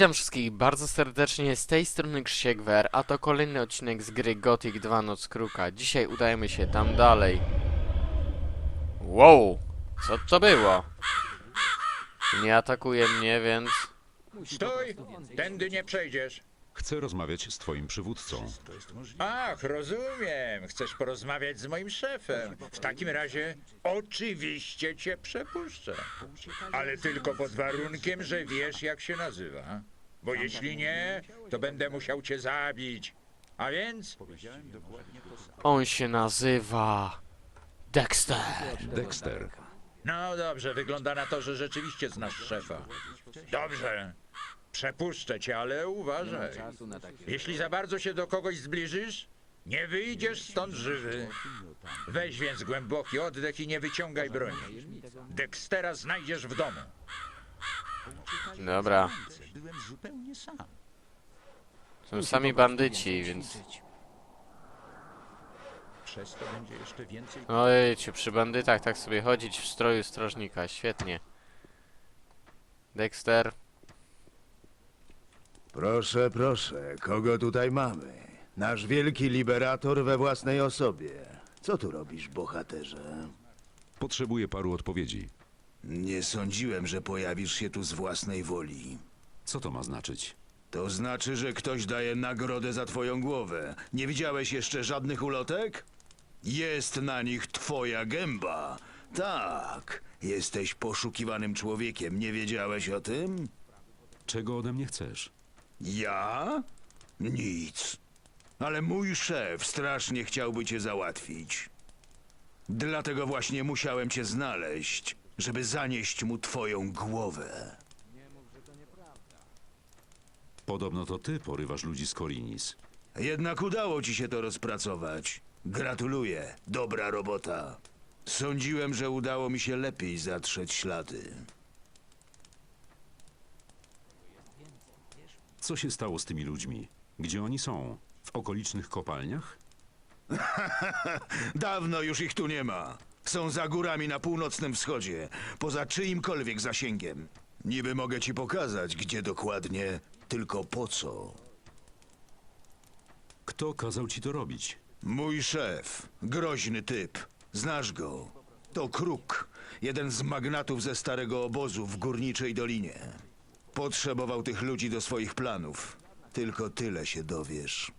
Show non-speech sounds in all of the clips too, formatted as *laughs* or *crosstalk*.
Witam wszystkich bardzo serdecznie, z tej strony Krzysiek Wer, a to kolejny odcinek z gry Gothic 2 Noc Kruka. Dzisiaj udajemy się tam dalej. Wow, co to było? Nie atakuje mnie, więc... Stój! Tędy nie przejdziesz. Chcę rozmawiać z twoim przywódcą. Ach, rozumiem. Chcesz porozmawiać z moim szefem. W takim razie oczywiście cię przepuszczę. Ale tylko pod warunkiem, że wiesz jak się nazywa. Bo jeśli nie, to będę musiał cię zabić. A więc On się nazywa... Dexter. Dexter, No dobrze, wygląda na to, że rzeczywiście znasz szefa. Dobrze. Przepuszczę cię, ale uważaj. Jeśli za bardzo się do kogoś zbliżysz, nie wyjdziesz stąd żywy. Weź więc głęboki oddech i nie wyciągaj broni. Dextera znajdziesz w domu. Dobra, Byłem zupełnie sam. są sami bandyci, więc... Przez to będzie jeszcze więcej. Ojciu, przy bandytach tak sobie chodzić w stroju strażnika, świetnie. Dexter, Proszę, proszę, kogo tutaj mamy? Nasz wielki liberator we własnej osobie. Co tu robisz, bohaterze? potrzebuję paru odpowiedzi. Nie sądziłem, że pojawisz się tu z własnej woli. Co to ma znaczyć? To znaczy, że ktoś daje nagrodę za twoją głowę. Nie widziałeś jeszcze żadnych ulotek? Jest na nich twoja gęba. Tak, jesteś poszukiwanym człowiekiem. Nie wiedziałeś o tym? Czego ode mnie chcesz? Ja? Nic. Ale mój szef strasznie chciałby cię załatwić. Dlatego właśnie musiałem cię znaleźć, żeby zanieść mu twoją głowę. Podobno to ty porywasz ludzi z Korinis. Jednak udało ci się to rozpracować. Gratuluję, dobra robota. Sądziłem, że udało mi się lepiej zatrzeć ślady. Co się stało z tymi ludźmi? Gdzie oni są? W okolicznych kopalniach? *laughs* Dawno już ich tu nie ma. Są za górami na północnym wschodzie, poza czyimkolwiek zasięgiem. Niby mogę ci pokazać, gdzie dokładnie, tylko po co. Kto kazał ci to robić? Mój szef, groźny typ. Znasz go. To Kruk, jeden z magnatów ze starego obozu w górniczej dolinie. Potrzebował tych ludzi do swoich planów. Tylko tyle się dowiesz.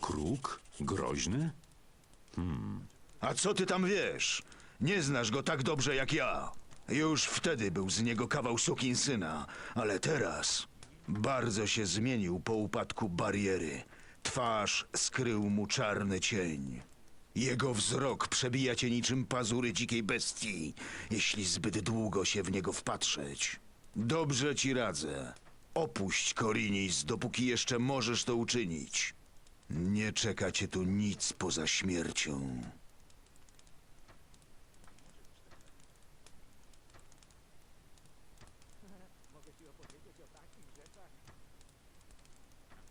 Kruk? Groźny? A co ty tam wiesz? Nie znasz go tak dobrze jak ja. Już wtedy był z niego kawał syna, ale teraz bardzo się zmienił po upadku bariery. Twarz skrył mu czarny cień. Jego wzrok przebija cię niczym pazury dzikiej bestii, jeśli zbyt długo się w niego wpatrzeć. Dobrze ci radzę. Opuść Korinis, dopóki jeszcze możesz to uczynić. Nie czeka cię tu nic poza śmiercią.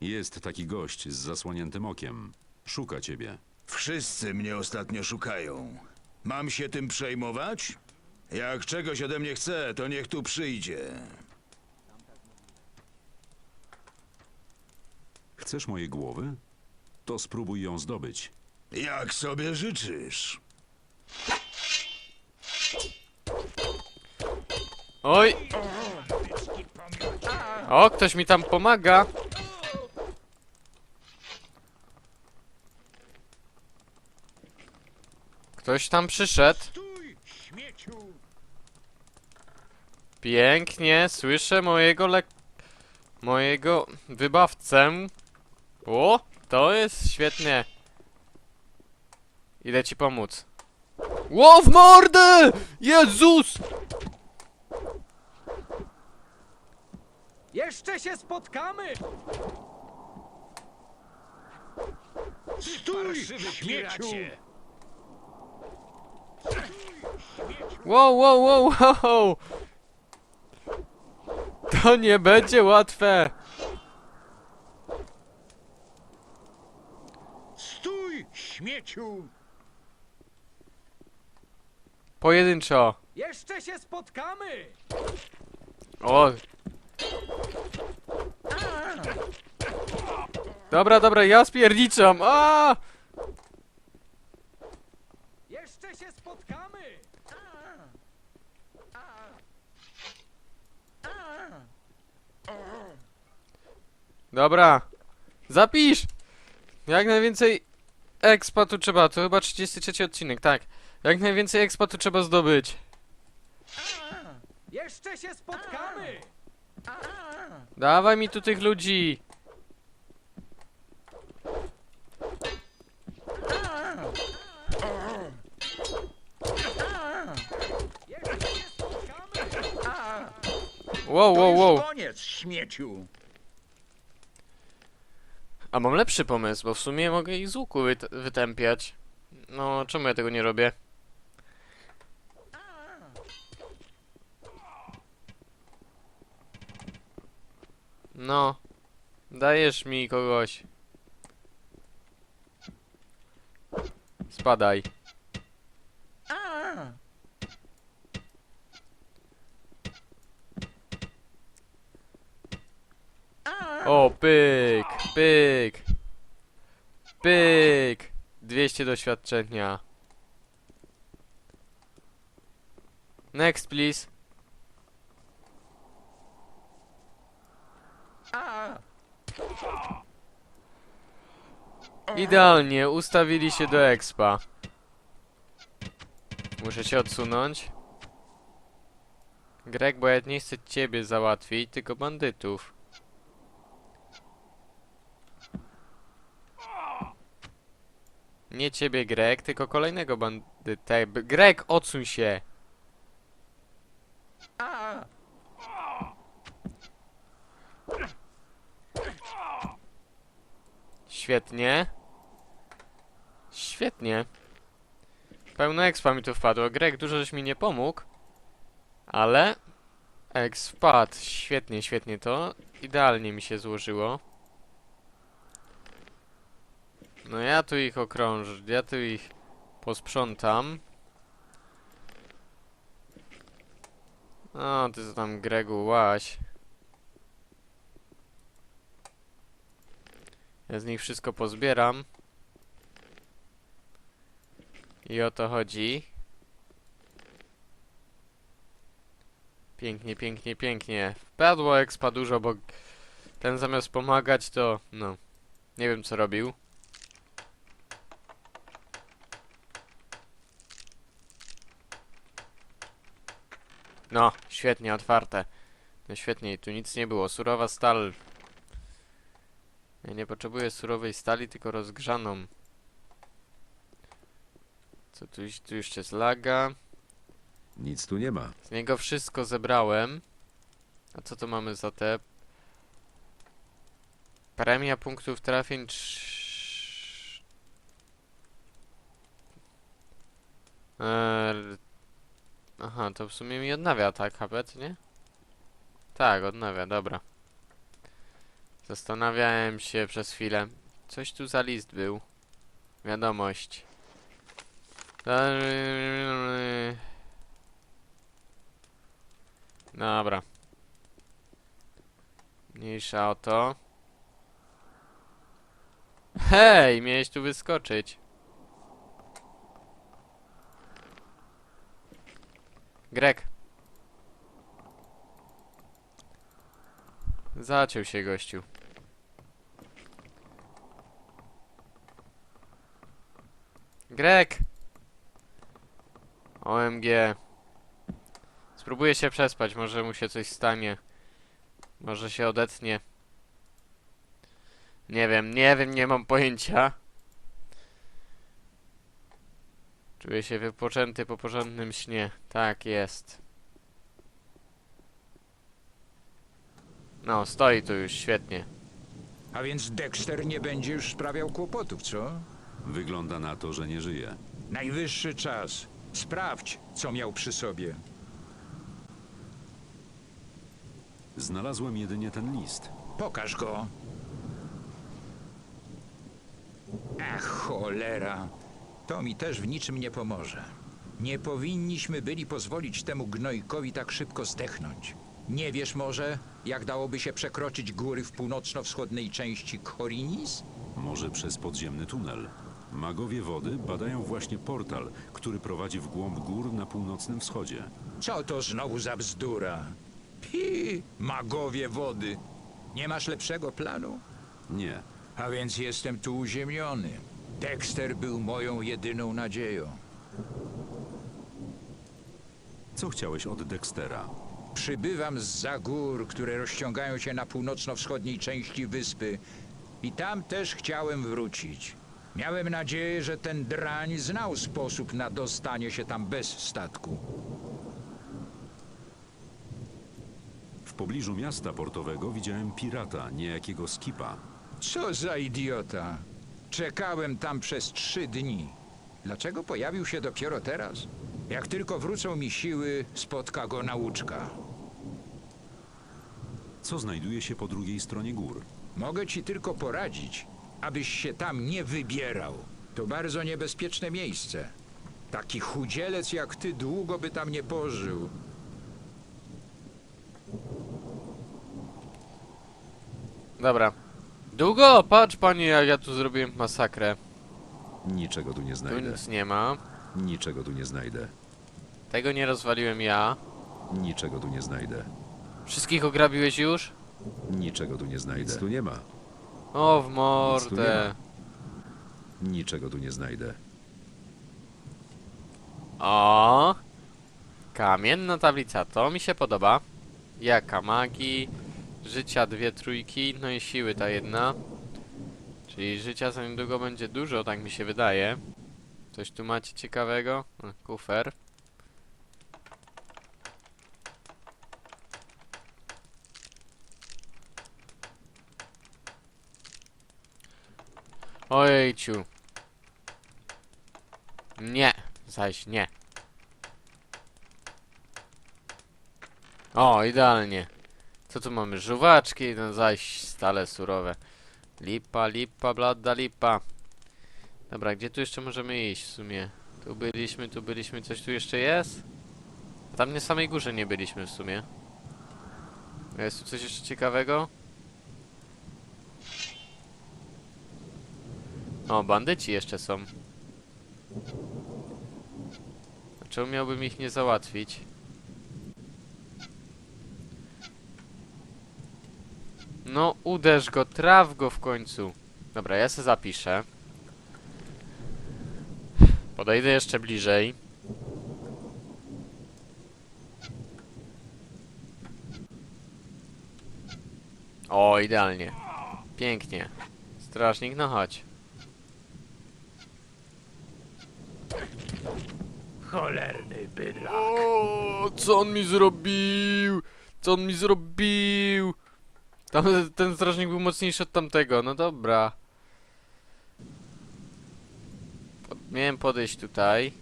Jest taki gość z zasłoniętym okiem. Szuka ciebie. Wszyscy mnie ostatnio szukają. Mam się tym przejmować? Jak czegoś ode mnie chce, to niech tu przyjdzie. Chcesz mojej głowy? To spróbuj ją zdobyć. Jak sobie życzysz. Oj! O, ktoś mi tam pomaga. Ktoś tam przyszedł. Stój, śmieciu! Pięknie, słyszę mojego lek... Mojego wybawcę. O, to jest świetnie. Idę ci pomóc. Ło, w mordę! Jezus! Jeszcze się spotkamy! Stój, śmieciu! Wow, wow, wow, wow! To nie będzie łatwe! Stój, śmieciu! Pojedynczo. Jeszcze się spotkamy! O! Dobra, dobra, ja spierniczam! A! Dobra. Zapisz! Jak najwięcej expa tu trzeba, to chyba 33 odcinek, tak. Jak najwięcej expa tu trzeba zdobyć. Jeszcze się spotkamy! Dawaj mi tu tych ludzi! Wow, wow, wow. koniec, śmieciu. A mam lepszy pomysł, bo w sumie mogę ich z łuku wyt wytępiać. No, czemu ja tego nie robię? No, dajesz mi kogoś. Spadaj. O, pyk, pyk, pyk. 200 doświadczenia. Next, please. Idealnie, ustawili się do expa. Muszę się odsunąć. Greg, bo ja nie chcę ciebie załatwić, tylko bandytów. Nie ciebie, Greg, tylko kolejnego bandytę. B- Greg, odsuń się! Świetnie. Świetnie. Pełno expa mi tu wpadło. Greg, dużo żeś mi nie pomógł. Ale... Ex wpadł. Świetnie, świetnie to. Idealnie mi się złożyło. No ja tu ich okrążę, ja tu ich posprzątam. O, ty co tam Gregu łaś. Ja z nich wszystko pozbieram. I o to chodzi. Pięknie, pięknie, pięknie. Wpadło expa dużo, bo ten zamiast pomagać to, no, nie wiem co robił. No, świetnie, otwarte. No świetnie, tu nic nie było. Surowa stal. Ja nie potrzebuję surowej stali, tylko rozgrzaną. Co tu, tu jeszcze jest laga. Nic tu nie ma. Z niego wszystko zebrałem. A co to mamy za te? Premia punktów trafień. Eee, aha, to w sumie mi odnawia tak HP, nie? Tak, odnawia, dobra. Zastanawiałem się przez chwilę. Coś tu za list był. Wiadomość. Dobra. Mniejsza o to. Hej, miałeś tu wyskoczyć. Grek. Zaciął się gościu. Grek! OMG. Spróbuję się przespać, może mu się coś stanie. Może się odetnie. Nie wiem, nie wiem, nie mam pojęcia. Czuję się wypoczęty po porządnym śnie. Tak jest. No, stoi tu już, świetnie. A więc Dexter nie będzie już sprawiał kłopotów, co? Wygląda na to, że nie żyje. Najwyższy czas. Sprawdź, co miał przy sobie. Znalazłem jedynie ten list. Pokaż go. Ach, cholera. To mi też w niczym nie pomoże. Nie powinniśmy byli pozwolić temu gnojkowi tak szybko zdechnąć. Nie wiesz może, jak dałoby się przekroczyć góry w północno-wschodniej części Korinis? Może przez podziemny tunel. Magowie wody badają właśnie portal, który prowadzi w głąb gór na północnym wschodzie. Co to znowu za bzdura? Pi, magowie wody. Nie masz lepszego planu? Nie, A więc jestem tu uziemiony. Dexter był moją jedyną nadzieją. co chciałeś od Dextera? Przybywam z gór, które rozciągają się na północno-wschodniej części wyspy. I tam też chciałem wrócić. Miałem nadzieję, że ten drań znał sposób na dostanie się tam bez statku. W pobliżu miasta portowego widziałem pirata, niejakiego skipa. Co za idiota! Czekałem tam przez trzy dni. Dlaczego pojawił się dopiero teraz? Jak tylko wrócą mi siły, spotka go nauczka. Co znajduje się po drugiej stronie gór? Mogę ci tylko poradzić, abyś się tam nie wybierał. To bardzo niebezpieczne miejsce. Taki chudzielec jak ty długo by tam nie pożył. Dobra. Długo? Patrz panie, jak ja tu zrobiłem masakrę. Niczego tu nie Tu znajdę. nic nie ma. Niczego tu nie znajdę. Tego nie rozwaliłem ja. Niczego tu nie znajdę. Wszystkich ograbiłeś już? Niczego tu nie znajdę. Nic tu nie ma. O, w tu nie mordę. Niczego tu nie znajdę. O! Kamienna tablica, to mi się podoba. Jaka magii, życia dwie trójki, no i siły ta jedna. Czyli życia za niedługo będzie dużo, tak mi się wydaje. Coś tu macie ciekawego? Kufer. Ojejciu. Nie, zaś nie. O, idealnie. Co tu mamy? Żuwaczki, no zaś stale surowe. Lipa, lipa, blada lipa. Dobra, gdzie tu jeszcze możemy iść w sumie? Tu byliśmy, tu byliśmy, coś tu jeszcze jest? Tam na samej górze nie byliśmy w sumie. Jest tu coś jeszcze ciekawego? O, bandyci jeszcze są. A Czemu miałbym ich nie załatwić? No, uderz go, traf go w końcu. Dobra, ja se zapiszę. Podejdę jeszcze bliżej. O, idealnie. Pięknie. Strażnik, no chodź. Cholerny bydlak. O, co on mi zrobił? Co on mi zrobił? Tam, ten strażnik był mocniejszy od tamtego, no dobra. Pod, miałem podejść tutaj.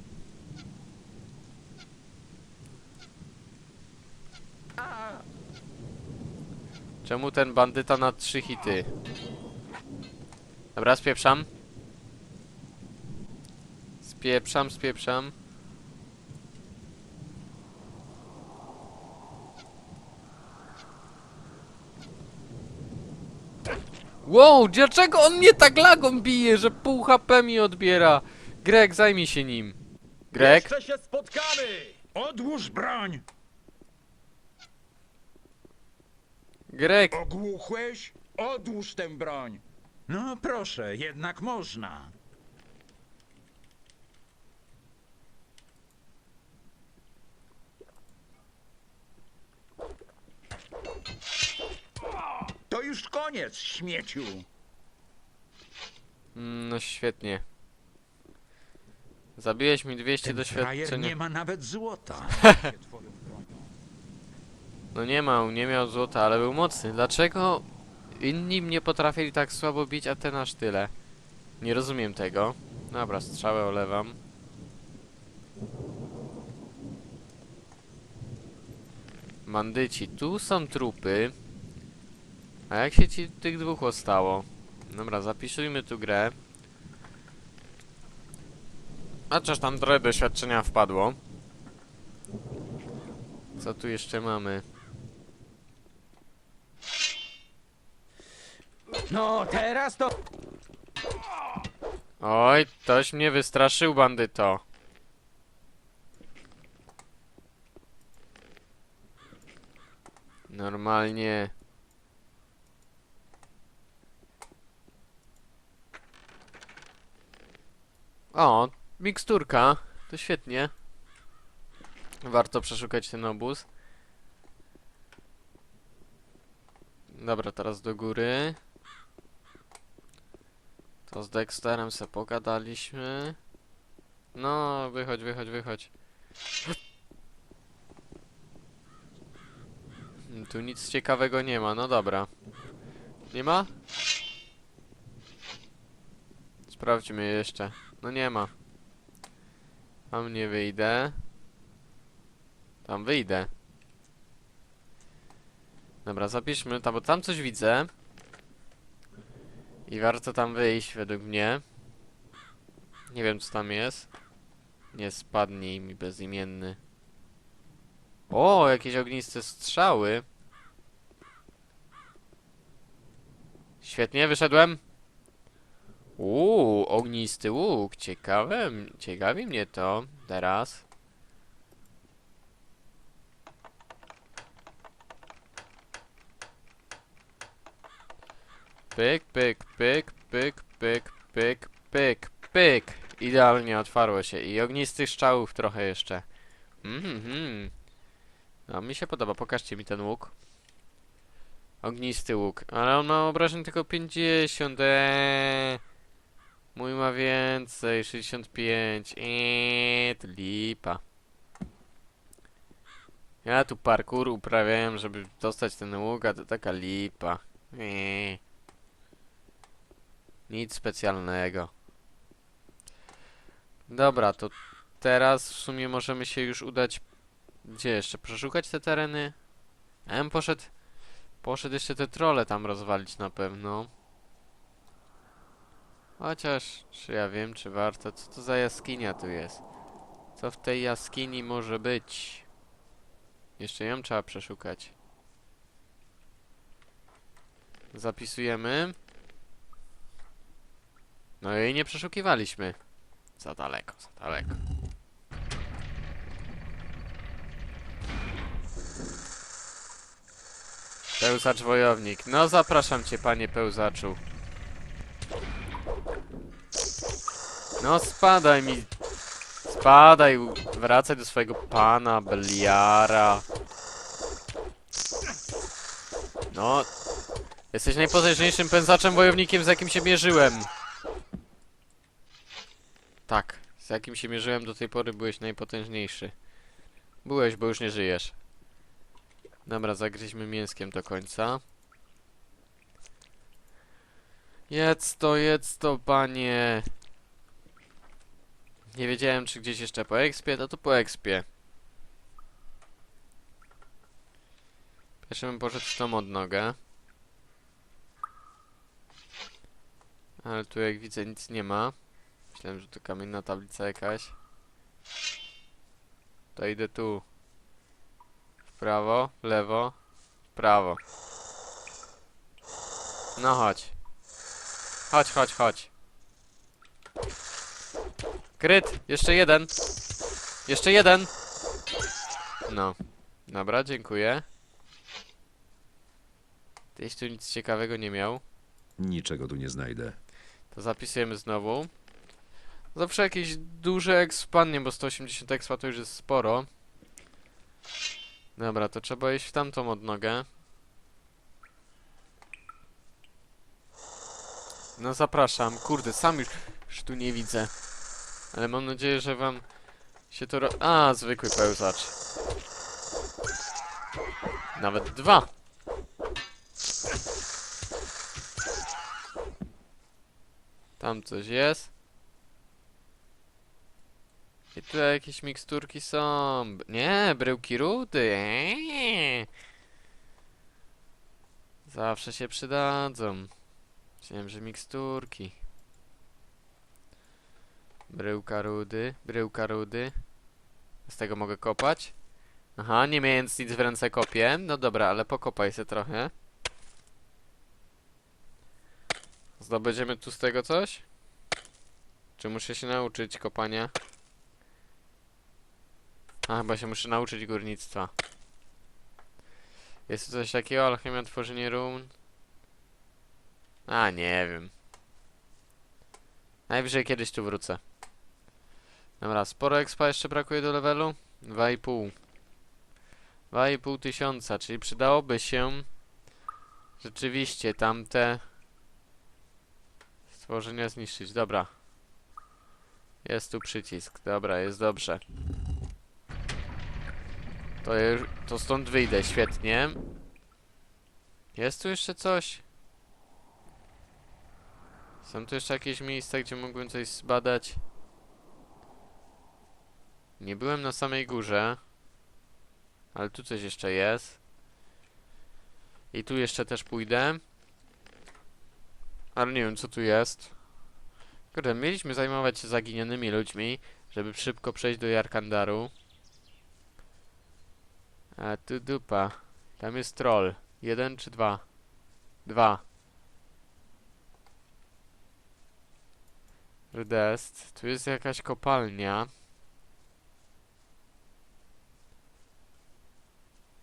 Czemu ten bandyta na trzy hity? Dobra, spieprzam. Spieprzam, spieprzam. Wow, dlaczego on mnie tak lagą bije, że pół HP mi odbiera? Greg, zajmij się nim. Greg? Jeszcze się spotkamy! Odłóż broń! Greg, Ogłuchłeś? Odłóż tę broń! No proszę, jednak można. To już koniec, śmieciu. Mm, no świetnie. Zabiłeś mi 200 Ten frajer doświadczenia. nie ma nawet złota. *laughs* No nie miał, nie miał złota, ale był mocny. Dlaczego inni mnie potrafili tak słabo bić, a ten aż tyle? Nie rozumiem tego. Dobra, strzałę olewam. Bandyci, tu są trupy. A jak się ci tych dwóch ostało? Dobra, zapisujmy tu grę. Chociaż tam trochę doświadczenia wpadło. Co tu jeszcze mamy? No teraz to... Oj, ktoś mnie wystraszył, bandyto. Normalnie. O, miksturka. To świetnie. Warto przeszukać ten obóz. Dobra, teraz do góry. To z Dexterem se pogadaliśmy. No, wychodź, wychodź, wychodź. Tu nic ciekawego nie ma, no dobra. Nie ma? Sprawdźmy jeszcze. No nie ma. Tam nie wyjdę. Tam wyjdę. Dobra, zapiszmy tam, bo tam coś widzę. I warto tam wyjść, według mnie. Nie wiem, co tam jest. Nie spadnij mi bezimienny. O, jakieś ogniste strzały. Świetnie, wyszedłem. Uuu, ognisty łuk. Ciekawe, ciekawi mnie to. Teraz. Pyk, pyk, pyk, pyk, pyk, pyk, pyk, pyk. Idealnie otwarło się. I ognistych strzałów trochę jeszcze. Mhm. No, mi się podoba. Pokażcie mi ten łuk. Ognisty łuk. Ale on ma obrażeń tylko 50. Eee. Mój ma więcej. 65. Eee, to lipa. Ja tu parkour uprawiałem, żeby dostać ten łuk, a to taka lipa. Eee. Nic specjalnego. Dobra, to teraz w sumie możemy się już udać... Gdzie jeszcze? Przeszukać te tereny? M poszedł... Poszedł jeszcze te trole tam rozwalić na pewno. Chociaż, czy ja wiem, czy warto? Co to za jaskinia tu jest? Co w tej jaskini może być? Jeszcze ją trzeba przeszukać. Zapisujemy. No i nie przeszukiwaliśmy. Za daleko, za daleko. Pełzacz wojownik. No zapraszam cię, panie pełzaczu. No spadaj mi. Spadaj, wracaj do swojego pana, Beliara. No. Jesteś najpotężniejszym pędzaczem wojownikiem, z jakim się mierzyłem. Tak, z jakim się mierzyłem do tej pory byłeś najpotężniejszy. Byłeś, bo już nie żyjesz. Dobra, zagryźmy mięskiem do końca. Jedz to, jedz to, panie. Nie wiedziałem, czy gdzieś jeszcze po expie, no to po expie. Pierwszy bym poszedł w tą odnogę. Ale tu jak widzę nic nie ma. Myślałem, że to kamienna tablica jakaś. To idę tu. W prawo, w lewo, w prawo. No chodź. Chodź, chodź, chodź. Kryt! Jeszcze jeden! Jeszcze jeden! No. Dobra, dziękuję. Tyś tu nic ciekawego nie miał. Niczego tu nie znajdę. To zapisujemy znowu. Zawsze jakieś duże ekspannie, bo 180 expa to już jest sporo. Dobra, to trzeba iść w tamtą odnogę. No zapraszam, kurde, sam już, już tu nie widzę. Ale mam nadzieję, że wam się to. A, zwykły pełzacz. Nawet dwa. Tam coś jest. I tu jakieś miksturki są. Nie, bryłki rudy. Eee. Zawsze się przydadzą. Myślałem, że miksturki. Bryłka rudy, bryłka rudy. Z tego mogę kopać? Aha, nie mając nic w ręce kopię. No dobra, ale pokopaj się trochę. Zdobędziemy tu z tego coś? Czy muszę się nauczyć kopania? A, chyba się muszę nauczyć górnictwa. Jest tu coś takiego? Alchemia, tworzenie run? A, nie wiem. Najwyżej kiedyś tu wrócę. Dobra, sporo expa jeszcze brakuje do levelu? 2,5. 2,5 tysiąca, czyli przydałoby się rzeczywiście tamte stworzenia zniszczyć. Dobra. Jest tu przycisk. Dobra, jest dobrze. To, je, to stąd wyjdę, świetnie. Jest tu jeszcze coś? Są tu jeszcze jakieś miejsca, gdzie mógłbym coś zbadać? Nie byłem na samej górze. Ale tu coś jeszcze jest. I tu jeszcze też pójdę. Ale nie wiem, co tu jest. Kurde, mieliśmy zajmować się zaginionymi ludźmi, żeby szybko przejść do Jarkandaru. A tu dupa. Tam jest troll. Jeden czy dwa? Dwa. Rydest. Tu jest jakaś kopalnia.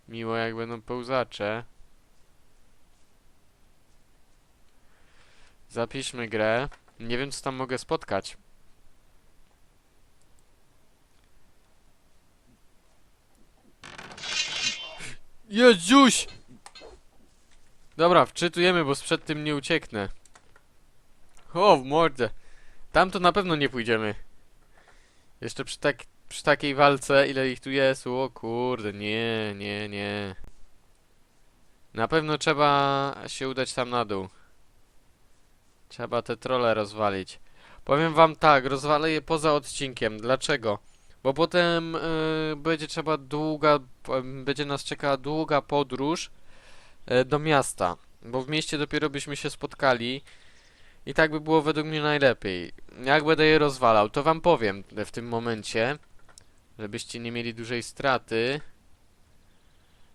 Miło jak będą pełzacze. Zapiszmy grę. Nie wiem co tam mogę spotkać. Jezuś! Dobra, wczytujemy, bo przed tym nie ucieknę. O, w mordę. Tam to na pewno nie pójdziemy. Jeszcze przy, tak, przy takiej walce, ile ich tu jest, o kurde, nie, nie, nie. Na pewno trzeba się udać tam na dół. Trzeba te trole rozwalić. Powiem wam tak, rozwalę je poza odcinkiem. Dlaczego? Bo potem y, będzie trzeba długa, będzie nas czekała długa podróż y, do miasta. Bo w mieście dopiero byśmy się spotkali. I tak by było według mnie najlepiej. Jak będę je rozwalał, to wam powiem w tym momencie, żebyście nie mieli dużej straty.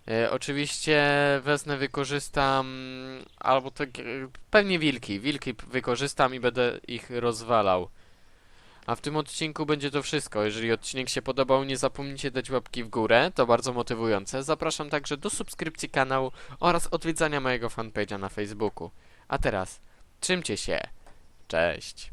E, oczywiście wezmę, wykorzystam, albo tak, pewnie wilki, wilki wykorzystam i będę ich rozwalał. A w tym odcinku będzie to wszystko. Jeżeli odcinek się podobał, nie zapomnijcie dać łapki w górę, to bardzo motywujące. Zapraszam także do subskrypcji kanału oraz odwiedzania mojego fanpage'a na Facebooku. A teraz, trzymcie się, cześć.